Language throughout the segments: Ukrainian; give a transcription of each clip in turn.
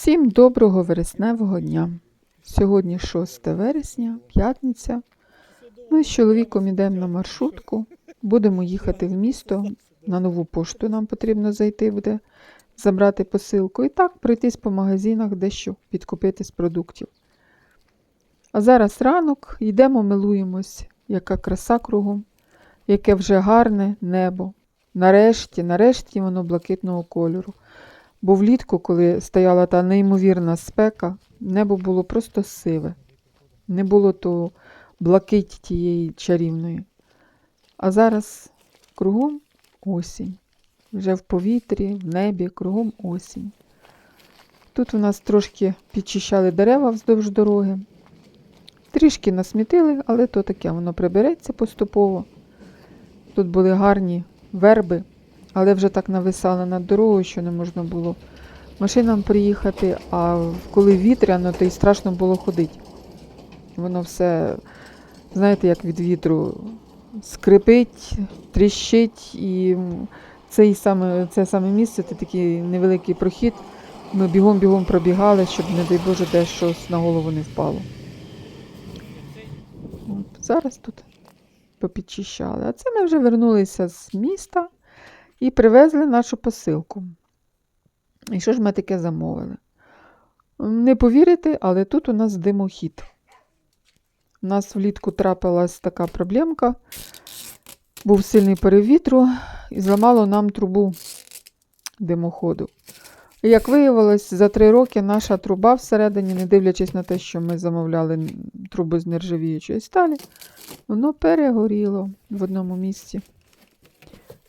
Всім доброго вересневого дня. Сьогодні 6 вересня, п'ятниця. Ми з чоловіком йдемо на маршрутку. Будемо їхати в місто. На нову пошту нам потрібно зайти буде, забрати посилку і так пройтись по магазинах, дещо підкупити з продуктів. А зараз ранок, йдемо, милуємось, яка краса кругом, яке вже гарне небо. Нарешті, нарешті воно блакитного кольору. Бо влітку, коли стояла та неймовірна спека, небо було просто сиве. Не було то блакиті тієї чарівної. А зараз кругом осінь. Вже в повітрі, в небі, кругом осінь. Тут у нас трошки підчищали дерева вздовж дороги. Трішки насмітили, але то таке, воно прибереться поступово. Тут були гарні верби, але вже так нависали над дорогою, що не можна було машинам приїхати, а коли вітряно, то й страшно було ходити. Воно все, знаєте, як від вітру скрипить, тріщить, і цей саме, це саме місце, це такий невеликий прохід. Ми бігом-бігом пробігали, щоб, не дай Боже, десь щось на голову не впало. От, зараз тут попідчищали. А це ми вже вернулися з міста і привезли нашу посилку. І що ж ми таке замовили? Не повірите, але тут у нас димохід. У нас влітку трапилась така проблемка. Був сильний порив вітру і зламало нам трубу димоходу. І як виявилось, за три роки наша труба всередині, не дивлячись на те, що ми замовляли трубу з нержавіючої сталі, воно перегоріло в одному місці.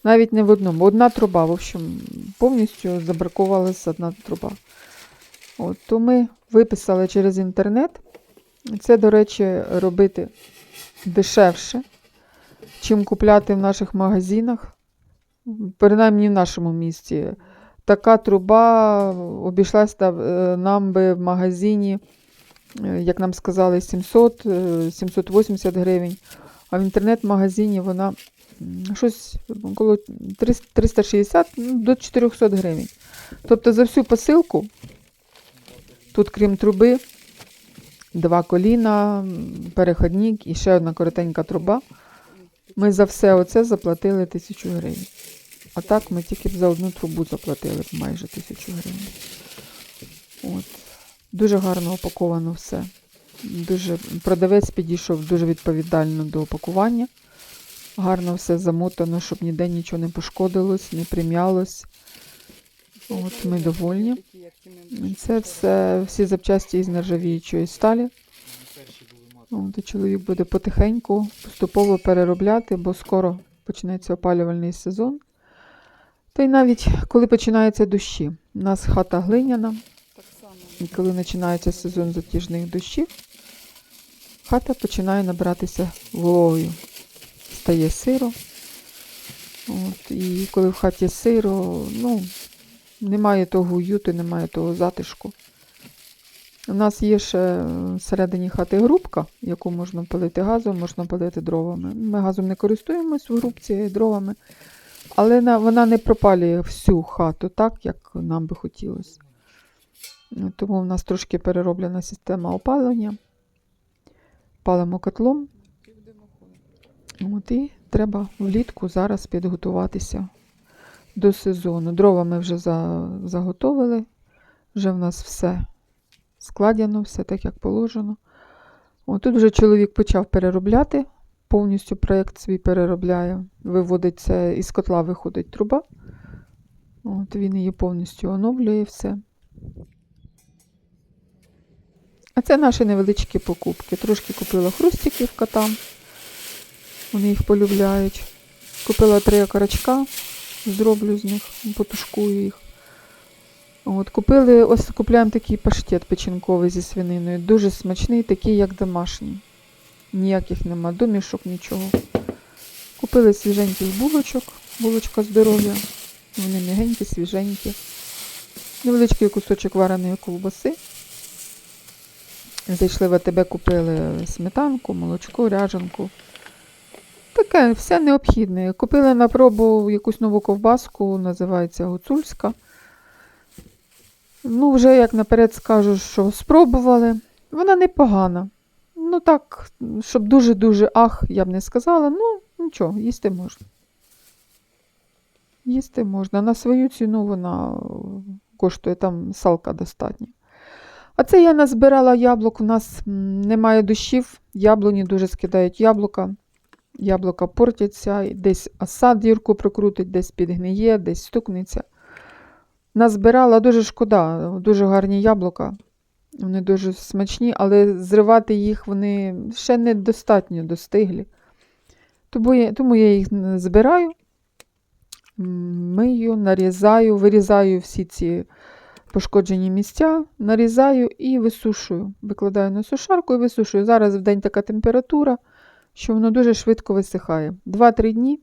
Навіть не в одному. Одна труба, в общем, повністю забракувалася одна труба. От, то ми виписали через інтернет. Це, до речі, робити дешевше, чим купляти в наших магазинах, принаймні в нашому місті. Така труба обійшлася нам би в магазині, е, як нам сказали, 700 е, 780 гривень. А в інтернет-магазині вона щось около 360 ну, до 400 гривень. Тобто за всю посилку, тут, крім труби, два коліна, переходник і ще одна коротенька труба. Ми за все оце заплатили 1000 гривень. А так ми тільки б за одну трубу заплатили майже 1000 гривень. От. Дуже гарно упаковано все. Дуже, продавець підійшов дуже відповідально до опакування. Гарно все замотано, щоб ніде нічого не пошкодилось, не прим'ялось. От ми довольні. Це все, всі запчасті із нержавіючої сталі. От, чоловік буде потихеньку, поступово переробляти, бо скоро почнеться опалювальний сезон. Та й навіть коли починаються дощі. У нас хата глиняна, і коли починається сезон затяжних дощів, хата починає набиратися вологою. Стає сиро. От, і коли в хаті сиро, ну, немає того уюту, немає того затишку. У нас є ще всередині хати грубка, яку можна палити газом, можна палити дровами. Ми газом не користуємось в грубці дровами, але вона не пропалює всю хату так, як нам би хотілося. Тому в нас трошки перероблена система опалення. Палимо котлом. От, і треба влітку зараз підготуватися до сезону. Дрова ми вже за, заготовили, вже в нас все складено, все так, як положено. От тут вже чоловік почав переробляти, повністю проєкт свій переробляє. Виводить це із котла виходить труба. От він її повністю оновлює все. А це наші невеличкі покупки. Трошки купила хрустиків котам. Вони їх полюбляють. Купила три окорочка, зроблю з них, потушкую їх. От, купили, ось купляємо такий паштет печінковий зі свининою. Дуже смачний, такий, як домашній. Ніяких нема, домішок, нічого. Купили свіженьких булочок, булочка здоров'я. Вони м'ягенькі, свіженькі. Невеличкий кусочок вареної ковбаси. Зайшли в АТБ, купили сметанку, молочко, ряжанку. Таке все необхідне. Купили на пробу якусь нову ковбаску, називається гуцульська. Ну, вже як наперед скажу, що спробували. Вона непогана. Ну так, щоб дуже-дуже ах, я б не сказала. Ну, нічого, їсти можна. Їсти можна. На свою ціну вона коштує там салка достатньо. А це я назбирала яблук. У нас немає дощів, яблуні дуже скидають яблука. Яблука портяться, десь осад дірку прокрутить, десь підгниє, десь стукнеться. Назбирала дуже шкода, дуже гарні яблука. Вони дуже смачні, але зривати їх вони ще недостатньо достиглі. Тому я їх збираю, мию, нарізаю, вирізаю всі ці пошкоджені місця, нарізаю і висушую. Викладаю на сушарку і висушую. Зараз в день така температура, що воно дуже швидко висихає. 2-3 дні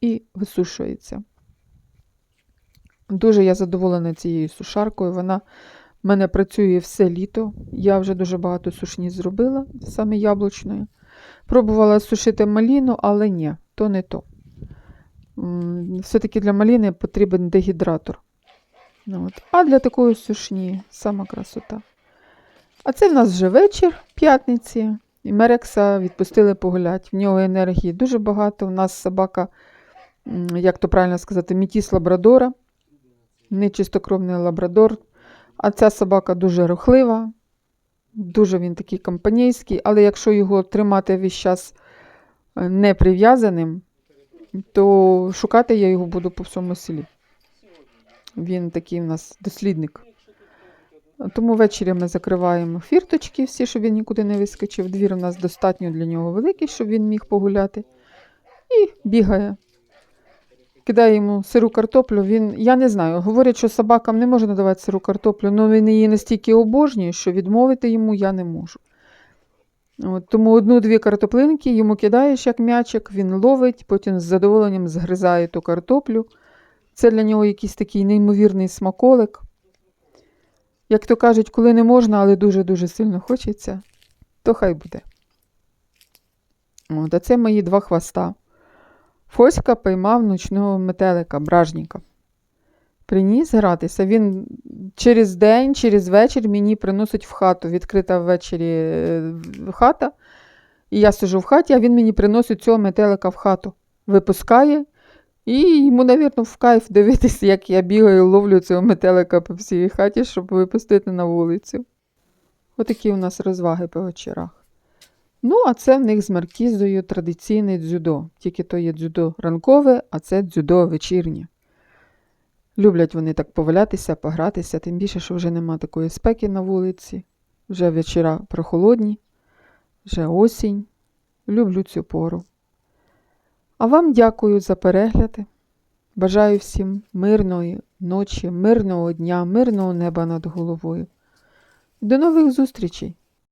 і висушується. Дуже я задоволена цією сушаркою. Вона в мене працює все літо. Я вже дуже багато сушні зробила, саме яблучної. Пробувала сушити маліну, але ні, то не то. Все-таки для маліни потрібен дегідратор. Ну, от. А для такої сушні сама красота. А це в нас вже вечір п'ятниці. І Мерекса відпустили погулять. В нього енергії дуже багато. У нас собака, як то правильно сказати, мітіс лабрадора, не чистокровний лабрадор. А ця собака дуже рухлива, дуже він такий компанійський, але якщо його тримати весь час е, не прив'язаним, то шукати я його буду по всьому селі. Він такий у нас дослідник. Тому ввечері ми закриваємо фірточки всі, щоб він нікуди не вискочив. Двір у нас достатньо для нього великий, щоб він міг погуляти. І бігає. Кидає йому сиру картоплю. Він, я не знаю, говорять, що собакам не можна давати сиру картоплю, але він її настільки обожнює, що відмовити йому я не можу. От, тому одну-дві картоплинки йому кидаєш як м'ячик, він ловить, потім з задоволенням згризає ту картоплю. Це для нього якийсь такий неймовірний смаколик. Як то кажуть, коли не можна, але дуже-дуже сильно хочеться, то хай буде. От, а це мої два хвоста. Фоська поймав ночного метелика, бражніка. Приніс гратися. Він через день, через вечір мені приносить в хату. Відкрита ввечері е, хата. І я сижу в хаті, а він мені приносить цього метелика в хату. Випускає. І йому, навірно, в кайф дивитися, як я бігаю, ловлю цього метелика по всій хаті, щоб випустити на вулицю. Отакі у нас розваги по вечорах. Ну, а це в них з маркізою традиційне дзюдо. Тільки то є дзюдо ранкове, а це дзюдо вечірнє. Люблять вони так повалятися, погратися, тим більше, що вже нема такої спеки на вулиці, вже вечора прохолодні, вже осінь. Люблю цю пору. А вам дякую за перегляди. Бажаю всім мирної ночі, мирного дня, мирного неба над головою. До нових зустрічей!